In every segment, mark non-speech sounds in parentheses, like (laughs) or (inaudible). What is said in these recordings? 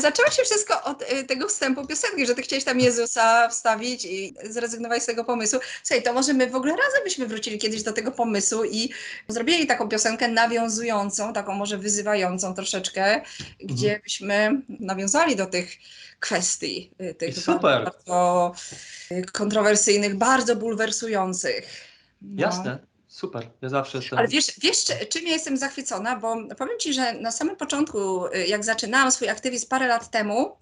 Zaczęło się wszystko od y, tego wstępu piosenki, że ty chciałeś tam Jezusa wstawić i zrezygnowałeś z tego pomysłu. Słuchaj, to może my w ogóle razem byśmy wrócili kiedyś do tego pomysłu i zrobili taką piosenkę nawiązującą, taką może wyzywającą troszeczkę, gdzie Mhm. byśmy nawiązali do tych kwestii, y, tych Super. bardzo y, kontrowersyjnych, bardzo bulwersujących. No. Jasne, super. Ja zawsze jestem. Ale wiesz, wiesz, czy- czym ja jestem zachwycona? Bo powiem Ci, że na samym początku, y, jak zaczynałam swój aktywizm parę lat temu,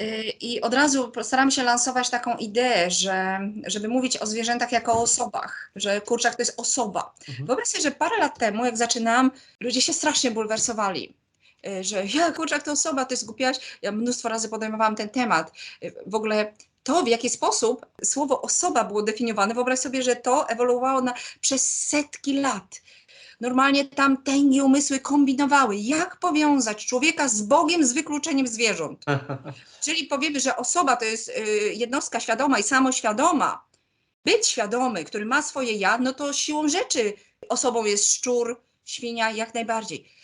y, i od razu staram się lansować taką ideę, że, żeby mówić o zwierzętach jako o osobach, że kurczak to jest osoba. Mhm. Wyobraź sobie, że parę lat temu, jak zaczynałam, ludzie się strasznie bulwersowali. y, Że ja, kurczak to osoba, ty zgubiłaś. Ja mnóstwo razy podejmowałam ten temat. W ogóle to, w jaki sposób słowo osoba było definiowane, wyobraź sobie, że to ewoluowało na, przez setki lat. Normalnie tam tęgie umysły kombinowały, jak powiązać człowieka z Bogiem z wykluczeniem zwierząt. (laughs) Czyli powiemy, że osoba to jest y, jednostka świadoma i samoświadoma. Być świadomy, który ma swoje ja, no to siłą rzeczy osobą jest szczur, świnia, jak najbardziej.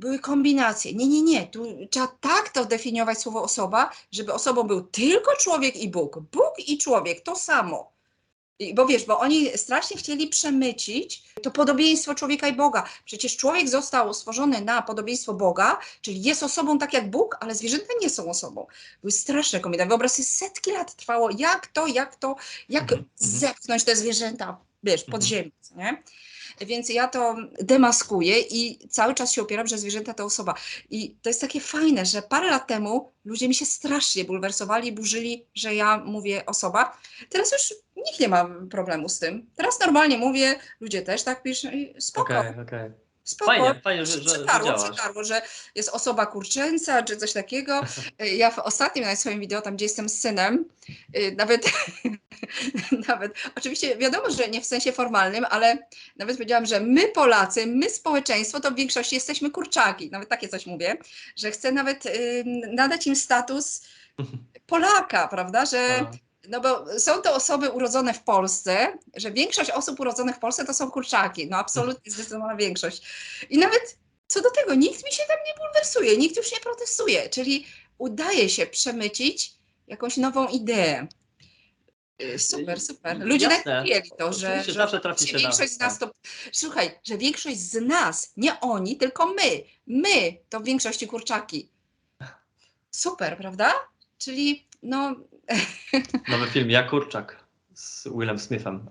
Były kombinacje. Nie, nie, nie. Tu trzeba tak to definiować słowo osoba, żeby osobą był tylko człowiek i Bóg. Bóg i człowiek to samo. I- Bo wiesz, bo oni strasznie chcieli przemycić to podobieństwo człowieka i Boga. Przecież człowiek został stworzony na podobieństwo Boga, czyli jest osobą tak jak Bóg, ale zwierzęta nie są osobą. Były straszne kombinacje. Wyobraź sobie, setki lat trwało, jak to, jak to, jak Mhm, mhm. zepchnąć te zwierzęta, wiesz, pod Mhm. co nie? Więc ja to demaskuję i cały czas się opieram, że zwierzęta to osoba. I to jest takie fajne, że parę lat temu ludzie mi się strasznie bulwersowali, burzyli, że ja mówię osoba. Teraz już nikt nie ma problemu z tym. Teraz normalnie mówię, ludzie też tak piszą i spoko, Okej, okej. Spoko. Fajnie, fajnie, że, że, że Przetarło, działasz. przetarło, że jest osoba kurczęca, czy coś takiego. (laughs) Ja w ostatnim na swoim wideo, tam gdzie jestem z synem, y, nawet, (laughs) nawet, oczywiście wiadomo, że nie w sensie formalnym, ale nawet powiedziałam, że my Polacy, my społeczeństwo, to w większości jesteśmy kurczaki. Nawet takie coś mówię, że chcę nawet y, nadać im status (laughs) Polaka, prawda, że A, no bo są to osoby urodzone w Polsce, że większość osób urodzonych w Polsce to są kurczaki, no absolutnie zdecydowana większość. I nawet co do tego, nikt mi się tam nie bulwersuje, nikt już nie protestuje, czyli udaje się przemycić jakąś nową ideę. Y, Super, super. Ludzie przyjęli to, że, że zawsze trafi się większość z nas to... Słuchaj, że większość z nas, nie oni, tylko my, my to w większości kurczaki. Super, prawda? Czyli no Nowy film, Ja Kurczak z Willem Smithem.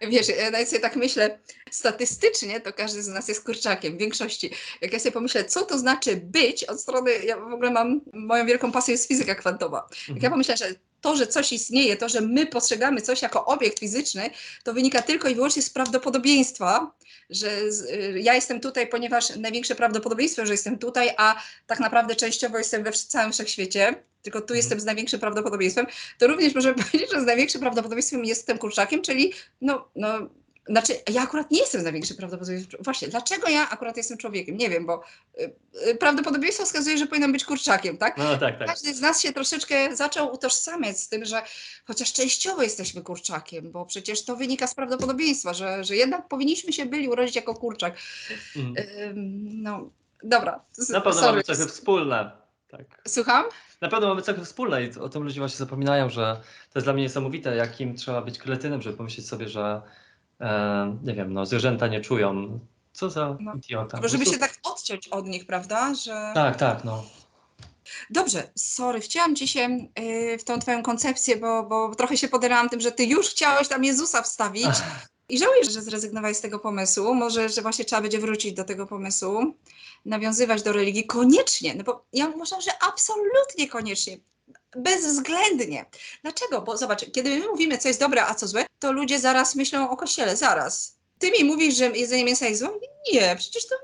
(laughs) Wiesz, ja sobie tak myślę, statystycznie to każdy z nas jest kurczakiem, w większości. Jak ja sobie pomyślę, co to znaczy być od strony, ja w ogóle mam, moją wielką pasją jest fizyka kwantowa. Jak ja pomyślę, że to, że coś istnieje, to, że my postrzegamy coś jako obiekt fizyczny, to wynika tylko i wyłącznie z prawdopodobieństwa, że z, y, ja jestem tutaj, ponieważ największe prawdopodobieństwo, że jestem tutaj, a tak naprawdę częściowo jestem we całym wszechświecie, tylko tu Mhm. jestem z największym prawdopodobieństwem, to również możemy (laughs) powiedzieć, że z największym prawdopodobieństwem jestem kurczakiem, czyli no, no, znaczy ja akurat nie jestem największym prawdopodobieństwem. Właśnie, dlaczego ja akurat jestem człowiekiem? Nie wiem, bo y, y, prawdopodobieństwo wskazuje, że powinnam być kurczakiem, tak? No tak, tak. Każdy z nas się troszeczkę zaczął utożsamiać z tym, że chociaż częściowo jesteśmy kurczakiem, bo przecież to wynika z prawdopodobieństwa, że, że jednak powinniśmy się byli urodzić jako kurczak. Mm. Ym, no, dobra. z- Na pewno sorry. mamy cechy wspólne. Tak. Słucham? Na pewno mamy cechy wspólne i o tym ludzie właśnie zapominają, że to jest dla mnie niesamowite, jakim trzeba być kretynem, żeby pomyśleć sobie, że e, nie wiem, no zwierzęta nie czują. Co za No, idiota. Bo żeby się tak odciąć od nich, prawda? Że... Tak, tak, no. Dobrze, sorry, wcięłam ci się y, w tą twoją koncepcję, bo, bo trochę się poderałam tym, że ty już chciałeś tam Jezusa wstawić i żałuję, że zrezygnowałeś z tego pomysłu. Może, że właśnie trzeba będzie wrócić do tego pomysłu, nawiązywać do religii koniecznie, no bo ja uważam, że absolutnie koniecznie. Bezwzględnie. Dlaczego? Bo zobacz, kiedy my mówimy, co jest dobre, a co złe, to ludzie zaraz myślą o kościele, zaraz. Ty mi mówisz, że jedzenie mięsa jest złe? Nie, przecież to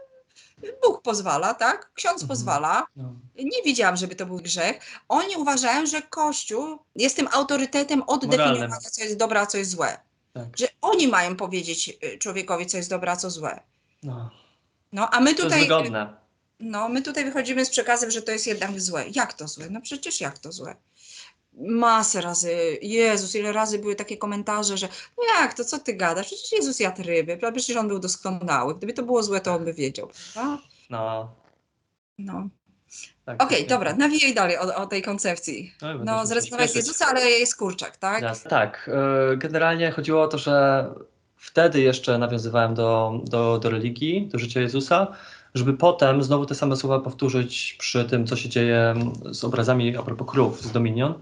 Bóg pozwala, tak? Ksiądz Mhm. pozwala. no. Nie widziałam, żeby to był grzech. Oni uważają, że Kościół jest tym autorytetem od Moralnym. definiowania, co jest dobre, a co jest złe. Tak. Że oni mają powiedzieć y, człowiekowi, co jest dobre, a co złe. no. No, a my To jest tutaj, wygodne. No, my tutaj wychodzimy z przekazem, że to jest jednak złe. Jak to złe? No przecież jak to złe? Masę razy, Jezus, ile razy były takie komentarze, że no jak to, co ty gadasz? Przecież Jezus jadł ryby, przecież on był doskonały. Gdyby to było złe, to on by wiedział, prawda? No. No. Tak, Okej, tak, dobra, tak. nawijaj dalej o, o tej koncepcji. No, No, zrezygnować. Jezusa, ale jest kurczak, tak? Jasne. Tak, e, generalnie chodziło o to, że wtedy jeszcze nawiązywałem do, do, do religii, do życia Jezusa, żeby potem znowu te same słowa powtórzyć przy tym, co się dzieje z obrazami a propos krów z Dominion,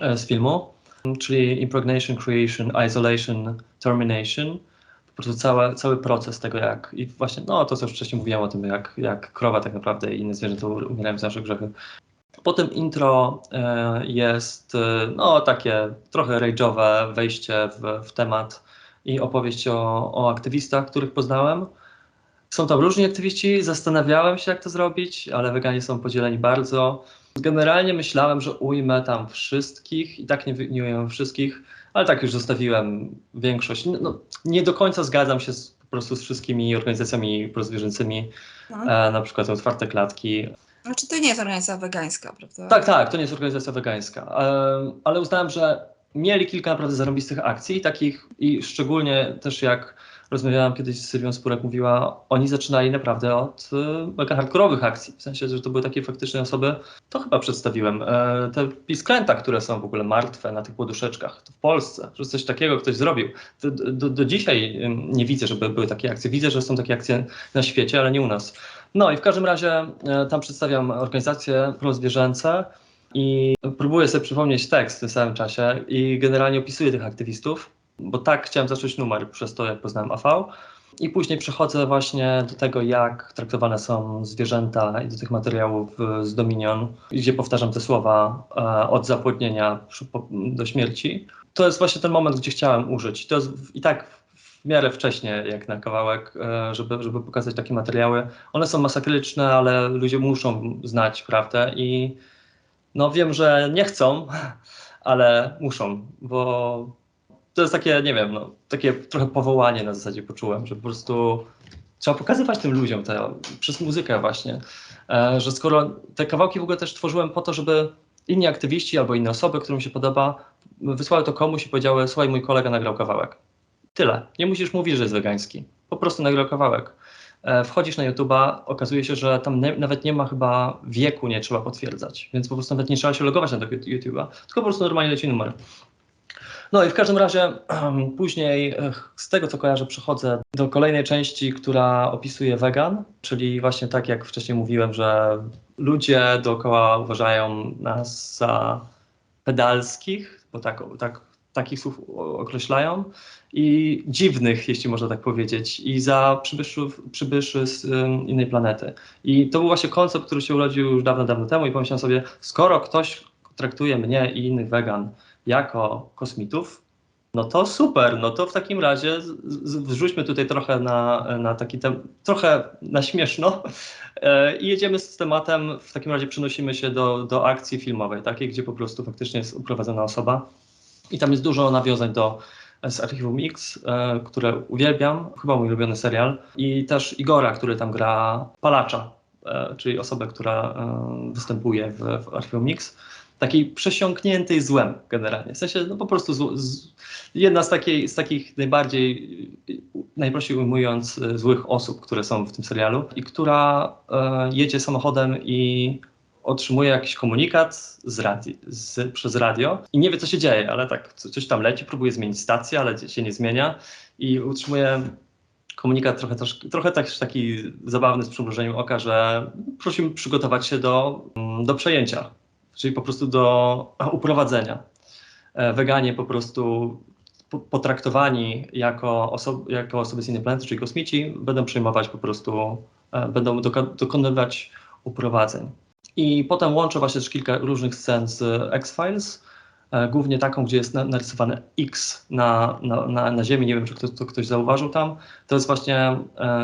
e, z filmu, czyli impregnation, creation, isolation, termination. Po prostu cały, cały proces tego, jak i właśnie, no to co już wcześniej mówiłem o tym, jak, jak krowa tak naprawdę i inne zwierzęta umierają z naszych grzechy. Potem intro e, jest e, no, takie trochę rage'owe wejście w, w temat i opowieść o, o aktywistach, których poznałem. Są tam różni aktywiści, zastanawiałem się, jak to zrobić, ale weganie są podzieleni bardzo. Generalnie myślałem, że ujmę tam wszystkich i tak nie, ujmę wszystkich, ale tak już zostawiłem większość. No, nie do końca zgadzam się z, po prostu z wszystkimi organizacjami prozwierzęcymi, No. e, na przykład Otwarte Klatki, Znaczy, to nie jest organizacja wegańska, prawda? tak, tak, to nie jest organizacja wegańska, Em, ale uznałem, że mieli kilka naprawdę zarobistych akcji, takich i szczególnie też jak rozmawiałam kiedyś z Sylwią Spurek, mówiła, oni zaczynali naprawdę od e, mega hardkorowych akcji, w sensie, że to były takie faktyczne osoby, to chyba przedstawiłem, e, te pisklęta, które są w ogóle martwe na tych poduszeczkach, w Polsce, że coś takiego ktoś zrobił. Do, do, do dzisiaj nie widzę, żeby były takie akcje, widzę, że są takie akcje na świecie, ale nie u nas. No i w każdym razie e, tam przedstawiam organizacje prozwierzęce i próbuję sobie przypomnieć tekst w tym samym czasie i generalnie opisuję tych aktywistów, bo tak chciałem zacząć numer przez to, jak poznałem AV. I później przechodzę właśnie do tego, jak traktowane są zwierzęta i do tych materiałów z Dominion, gdzie powtarzam te słowa e, od zapłodnienia do śmierci. To jest właśnie ten moment, gdzie chciałem użyć. To jest i tak w miarę wcześnie, jak na kawałek, e, żeby, żeby pokazać takie materiały. One są masakryczne, ale ludzie muszą znać prawdę i no wiem, że nie chcą, (laughs) ale muszą, bo to jest takie, nie wiem, no, takie trochę powołanie na zasadzie poczułem, że po prostu trzeba pokazywać tym ludziom to przez muzykę właśnie, e, że skoro te kawałki w ogóle też tworzyłem po to, żeby inni aktywiści albo inne osoby, którym się podoba, wysłały to komuś i powiedziały, słuchaj, mój kolega nagrał kawałek. Tyle. Nie musisz mówić, że jest wegański. Po prostu nagrał kawałek. E, Wchodzisz na YouTube'a, okazuje się, że tam nie, nawet nie ma chyba wieku, nie trzeba potwierdzać, więc po prostu nawet nie trzeba się logować na tego YouTube'a, tylko po prostu normalnie leci numer. No i w każdym razie później e, z tego co kojarzę przechodzę do kolejnej części, która opisuje wegan, czyli właśnie tak jak wcześniej mówiłem, że ludzie dookoła uważają nas za pedalskich, bo tak, tak, takich słów określają, i dziwnych, jeśli można tak powiedzieć, i za przybyszy z innej planety. I to był właśnie koncept, który się urodził już dawno, dawno temu i pomyślałem sobie, skoro ktoś traktuje mnie i innych wegan jako kosmitów, no to super, no to w takim razie wrzućmy tutaj trochę na, na taki tem, trochę na śmieszno. E, i jedziemy z tematem, w takim razie przenosimy się do, do akcji filmowej, takiej, gdzie po prostu faktycznie jest uprowadzona osoba. I tam jest dużo nawiązań do z Archiwum X, e, które uwielbiam, chyba mój ulubiony serial. I też Igora, który tam gra palacza, e, czyli osobę, która występuje w, w Archiwum Mix, takiej przesiąkniętej złem generalnie. W sensie no po prostu zł- z, jedna z, takiej, z takich najbardziej, najprościej ujmując, y, złych osób, które są w tym serialu i która e, jedzie samochodem i otrzymuje jakiś komunikat z radi- z, przez radio i nie wie, co się dzieje, ale tak co- coś tam leci, próbuje zmienić stację, ale się nie zmienia i utrzymuje komunikat trochę, też, trochę też taki zabawny z przymrużeniem oka, że prosimy przygotować się do, mm, do przejęcia, czyli po prostu do uprowadzenia. E, Weganie po prostu po- potraktowani jako, oso- jako osoby z innej planety, czyli kosmici, będą przejmować po prostu, e, będą dokonywać uprowadzeń. I potem łączę właśnie też kilka różnych scen z X-Files, e, głównie taką, gdzie jest na, narysowany X na, na, na, na ziemi, nie wiem, czy ktoś, to ktoś zauważył tam. To jest właśnie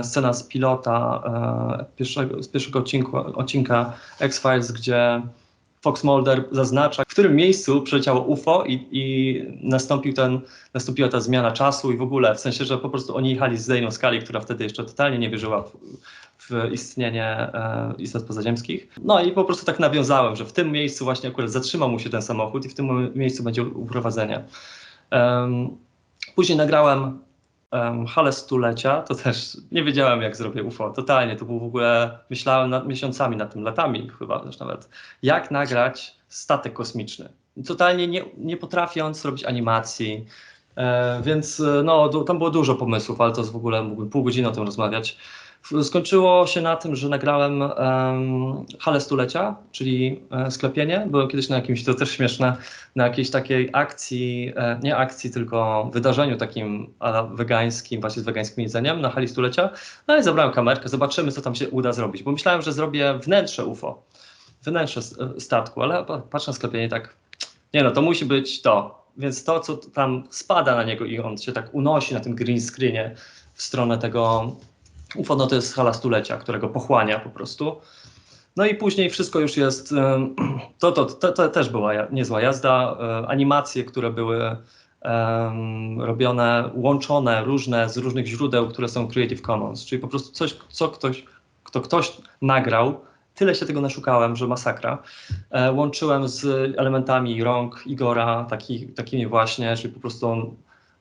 scena z pilota pierwszego, z pierwszego odcinku, odcinka X-Files, gdzie Fox Mulder zaznacza, w którym miejscu przyleciało UFO i, i nastąpił ten, nastąpiła ta zmiana czasu i w ogóle, w sensie, że po prostu oni jechali z Dejną Skali, która wtedy jeszcze totalnie nie wierzyła w, w istnienie e, istot pozaziemskich. No i po prostu tak nawiązałem, że w tym miejscu właśnie akurat zatrzymał mu się ten samochód i w tym miejscu będzie uprowadzenie. Em, później nagrałem halę stulecia, to też nie wiedziałem, jak zrobię UFO. Totalnie, to było w ogóle, myślałem nad miesiącami nad tym, latami chyba też nawet, jak nagrać statek kosmiczny. Totalnie nie, nie potrafiąc robić animacji, e, więc e, no, du- tam było dużo pomysłów, ale to jest w ogóle mógłbym pół godziny o tym rozmawiać. Skończyło się na tym, że nagrałem em, halę stulecia, czyli e, sklepienie. Byłem kiedyś na jakimś, to też śmieszne, na jakiejś takiej akcji, e, nie akcji, tylko wydarzeniu takim wegańskim, właśnie z wegańskim jedzeniem na hali stulecia. No i zabrałem kamerkę, zobaczymy, co tam się uda zrobić, bo myślałem, że zrobię wnętrze UFO, wnętrze statku, ale pa- patrzę na sklepienie tak, nie no, to musi być to. Więc to, co tam spada na niego i on się tak unosi na tym green screenie w stronę tego UFO, no to jest hala stulecia, którego pochłania po prostu. No i później wszystko już jest, (clears throat) to, to, to, to też była niezła jazda, e, animacje, które były em, robione, łączone różne z różnych źródeł, które są Creative Commons, czyli po prostu coś, co ktoś, kto ktoś nagrał, tyle się tego naszukałem, że masakra. E, łączyłem z elementami rąk Igora, taki, takimi właśnie, czyli po prostu on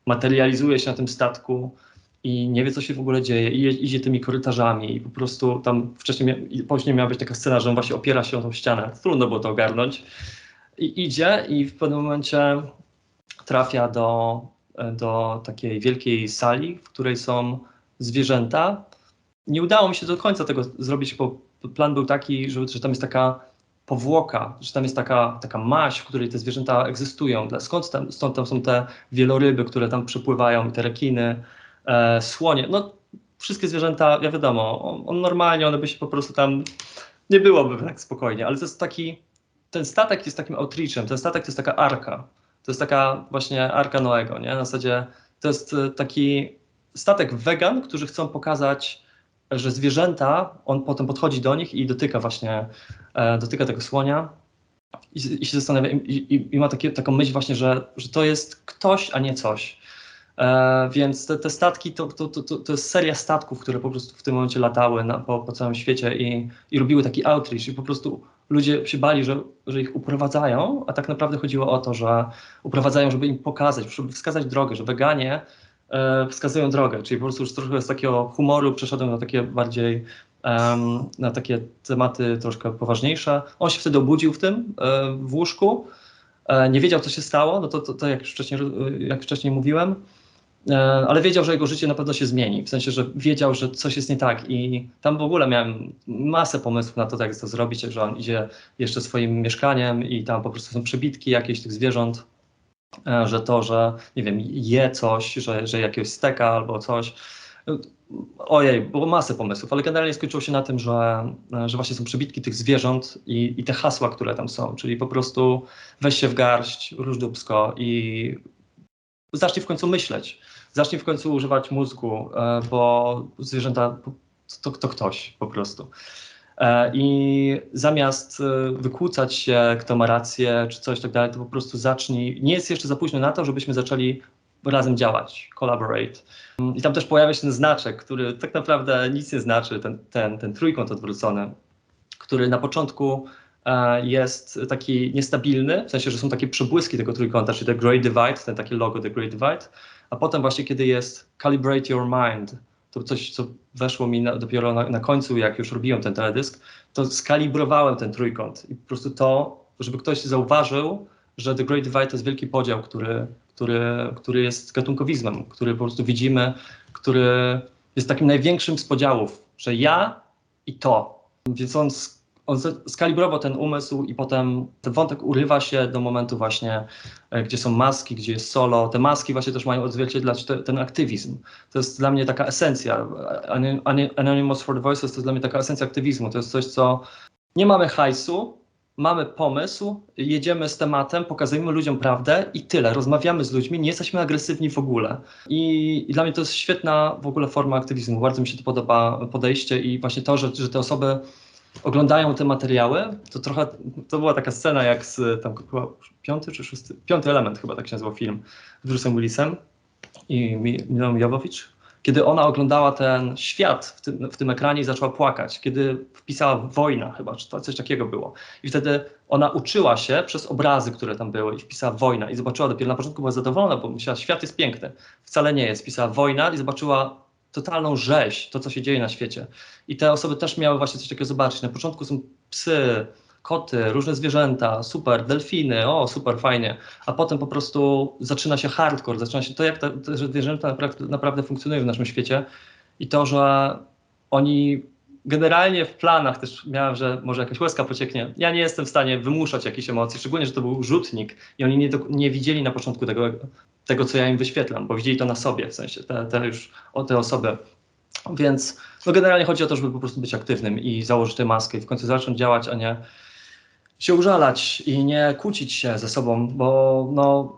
materializuje się na tym statku i nie wie, co się w ogóle dzieje i idzie tymi korytarzami i po prostu tam wcześniej, mia- później miała być taka scena, że on właśnie opiera się o tą ścianę. Trudno było to ogarnąć. I idzie i w pewnym momencie trafia do, do takiej wielkiej sali, w której są zwierzęta. Nie udało mi się do końca tego zrobić, bo plan był taki, że, że tam jest taka powłoka, że tam jest taka, taka maź, w której te zwierzęta egzystują. Skąd tam, stąd tam są te wieloryby, które tam przepływają, i te rekiny, e, słonie. No, wszystkie zwierzęta, ja wiadomo, on, on normalnie, one by się po prostu tam, nie byłoby tak spokojnie, ale to jest taki, ten statek jest takim outreachem, ten statek to jest taka arka. To jest taka właśnie arka Noego, nie? Na zasadzie to jest e, taki statek wegan, którzy chcą pokazać, że zwierzęta, on potem podchodzi do nich i dotyka właśnie, e, dotyka tego słonia i, i się zastanawia, i, i, i ma takie, taką myśl właśnie, że, że to jest ktoś, a nie coś. E, więc te, te statki to, to, to, to, jest seria statków, które po prostu w tym momencie latały na, po, po całym świecie i, i robiły taki outreach i po prostu ludzie się bali, że, że ich uprowadzają, a tak naprawdę chodziło o to, że uprowadzają, żeby im pokazać, żeby wskazać drogę, że weganie e, wskazują drogę, czyli po prostu już trochę z takiego humoru przeszedłem na takie bardziej em, na takie tematy troszkę poważniejsze. On się wtedy obudził w tym, e, w łóżku, e, nie wiedział, co się stało, no to, to, to jak, już wcześniej, jak wcześniej mówiłem, ale wiedział, że jego życie na pewno się zmieni. W sensie, że wiedział, że coś jest nie tak i tam w ogóle miałem masę pomysłów na to, jak to zrobić, że on idzie jeszcze swoim mieszkaniem i tam po prostu są przebitki jakieś tych zwierząt, e, że to, że nie wiem, je coś, że, że jakiegoś steka albo coś. E, Ojej, było masę pomysłów, ale generalnie skończyło się na tym, że, że właśnie są przebitki tych zwierząt i, i te hasła, które tam są, czyli po prostu weź się w garść, róż dubsko i zacznij w końcu myśleć, zacznij w końcu używać mózgu, e, bo zwierzęta to, to ktoś po prostu. E, I zamiast e, wykłócać się, kto ma rację, czy coś tak dalej, to po prostu zacznij. Nie jest jeszcze za późno na to, żebyśmy zaczęli razem działać, collaborate. I tam też pojawia się ten znaczek, który tak naprawdę nic nie znaczy, ten, ten, ten trójkąt odwrócony, który na początku jest taki niestabilny, w sensie, że są takie przebłyski tego trójkąta, czyli The Great Divide, ten takie logo The Great Divide, a potem właśnie kiedy jest Calibrate Your Mind, to coś, co weszło mi na, dopiero na, na końcu, jak już robiłem ten teledysk, to skalibrowałem ten trójkąt i po prostu to, żeby ktoś zauważył, że The Great Divide to jest wielki podział, który, który, który jest gatunkowizmem, który po prostu widzimy, który jest takim największym z podziałów, że ja i to. Więc on, on skalibrował ten umysł i potem ten wątek urywa się do momentu właśnie, e, gdzie są maski, gdzie jest solo. Te maski właśnie też mają odzwierciedlać te, ten aktywizm. To jest dla mnie taka esencja. Anonymous for the Voices to jest dla mnie taka esencja aktywizmu. To jest coś, co nie mamy hajsu, mamy pomysł, jedziemy z tematem, pokazujemy ludziom prawdę i tyle. Rozmawiamy z ludźmi, nie jesteśmy agresywni w ogóle. I, I dla mnie to jest świetna w ogóle forma aktywizmu. Bardzo mi się to podoba podejście i właśnie to, że, że te osoby oglądają te materiały, to trochę, to była taka scena jak z tam chyba piąty czy szósty, piąty element chyba tak się nazywał film z Bruce'em Willisem i Mi- Milą Jovovich. kiedy ona oglądała ten świat w tym, w tym ekranie i zaczęła płakać, kiedy wpisała wojna chyba, czy to coś takiego było. I wtedy ona uczyła się przez obrazy, które tam były i wpisała wojna i zobaczyła, dopiero na początku była zadowolona, bo myślała, świat jest piękny. Wcale nie jest. Wpisała wojna i zobaczyła totalną rzeź, to co się dzieje na świecie. I te osoby też miały właśnie coś takiego zobaczyć. Na początku są psy, koty, różne zwierzęta, super, delfiny, o super, fajnie. A potem po prostu zaczyna się hardcore, zaczyna się to, jak te, te zwierzęta naprawdę, naprawdę funkcjonują w naszym świecie i to, że oni generalnie w planach też miałem, że może jakaś łezka pocieknie. Ja nie jestem w stanie wymuszać jakichś emocji, szczególnie, że to był rzutnik i oni nie, nie widzieli na początku tego, tego, co ja im wyświetlam, bo widzieli to na sobie, w sensie te, te już o te osoby. Więc no generalnie chodzi o to, żeby po prostu być aktywnym i założyć tę maskę i w końcu zacząć działać, a nie się użalać i nie kłócić się ze sobą, bo no,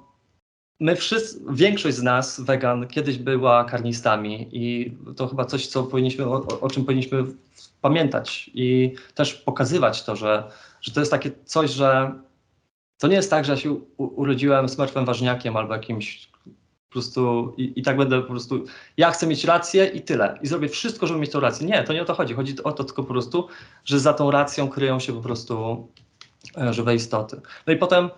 my wszyscy, większość z nas, wegan, kiedyś była karnistami i to chyba coś, co powinniśmy, o, o czym powinniśmy pamiętać i też pokazywać to, że, że to jest takie coś, że to nie jest tak, że ja się urodziłem smurfem ważniakiem albo jakimś po prostu i, i tak będę po prostu, ja chcę mieć rację i tyle. I zrobię wszystko, żeby mieć tą rację. Nie, to nie o to chodzi. Chodzi o to tylko po prostu, że za tą racją kryją się po prostu e, żywe istoty. No i potem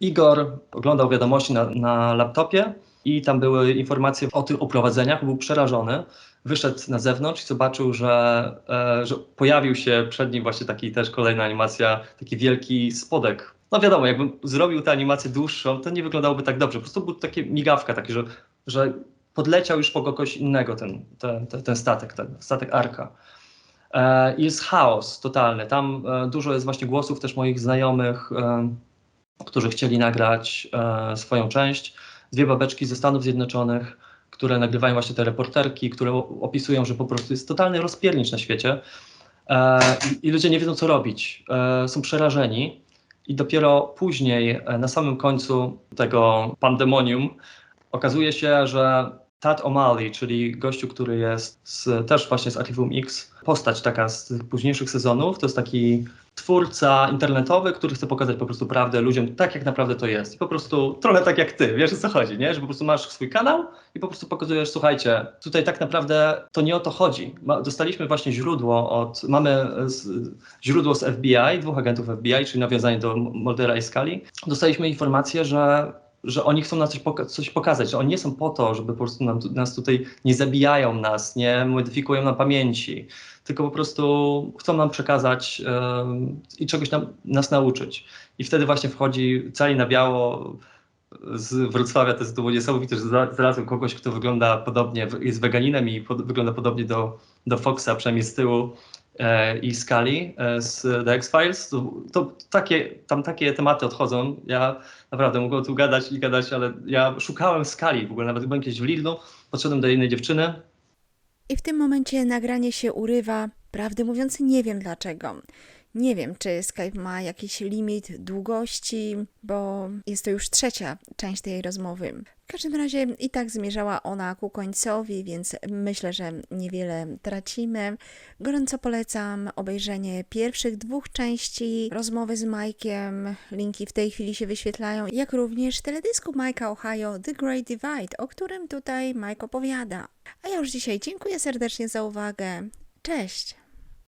Igor oglądał wiadomości na, na laptopie i tam były informacje o tych oprowadzeniach, był przerażony. Wyszedł na zewnątrz i zobaczył, że, e, że pojawił się przed nim właśnie taki też kolejna animacja, taki wielki spodek. No wiadomo, jakbym zrobił tę animację dłuższą, to nie wyglądałoby tak dobrze. Po prostu był takie migawka, taki, że, że podleciał już po kogoś innego ten, ten, ten, ten statek, ten statek Arka. E, jest chaos totalny. Tam e, dużo jest właśnie głosów też moich znajomych, e, którzy chcieli nagrać e, swoją część. Dwie babeczki ze Stanów Zjednoczonych, które nagrywają właśnie te reporterki, które opisują, że po prostu jest totalny rozpiernicz na świecie e, i, i ludzie nie wiedzą, co robić. E, są przerażeni i dopiero później, e, na samym końcu tego pandemonium, okazuje się, że Tad O'Malley, czyli gościu, który jest z, też właśnie z Archiwum X, postać taka z późniejszych sezonów, to jest taki twórca internetowy, który chce pokazać po prostu prawdę ludziom tak, jak naprawdę to jest. I po prostu trochę tak jak ty, wiesz o co chodzi, nie? Że po prostu masz swój kanał i po prostu pokazujesz, słuchajcie, tutaj tak naprawdę to nie o to chodzi. Dostaliśmy właśnie źródło od, mamy e, z, źródło z FBI, dwóch agentów FBI, czyli nawiązanie do Moldera i Skali. Dostaliśmy informację, że że oni chcą nam coś, poka- coś pokazać, że oni nie są po to, żeby po prostu nam, nas tutaj nie zabijają nas, nie modyfikują na pamięci, tylko po prostu chcą nam przekazać em, i czegoś nam, nas nauczyć. I wtedy właśnie wchodzi cali na biało z Wrocławia, to, jest, to było niesamowite, że zna- znalazłem kogoś, kto wygląda podobnie, jest weganinem i pod, wygląda podobnie do, do Foxa, przynajmniej z tyłu i Skali e, z The X-Files. To, to takie, tam takie tematy odchodzą. Ja naprawdę mogłem tu gadać i gadać, ale ja szukałem Skali w ogóle, nawet byłem kiedyś w Lidlu, podszedłem do jednej dziewczyny, I w tym momencie nagranie się urywa. Prawdę mówiąc, nie wiem dlaczego. Nie wiem, czy Skype ma jakiś limit długości, bo jest to już trzecia część tej rozmowy. W każdym razie i tak zmierzała ona ku końcowi, więc myślę, że niewiele tracimy. Gorąco polecam obejrzenie pierwszych dwóch części rozmowy z Mike'iem. Linki w tej chwili się wyświetlają, jak również teledysku Mike'a Ohio The Great Divide, o którym tutaj Mike opowiada. A ja już dzisiaj dziękuję serdecznie za uwagę. Cześć!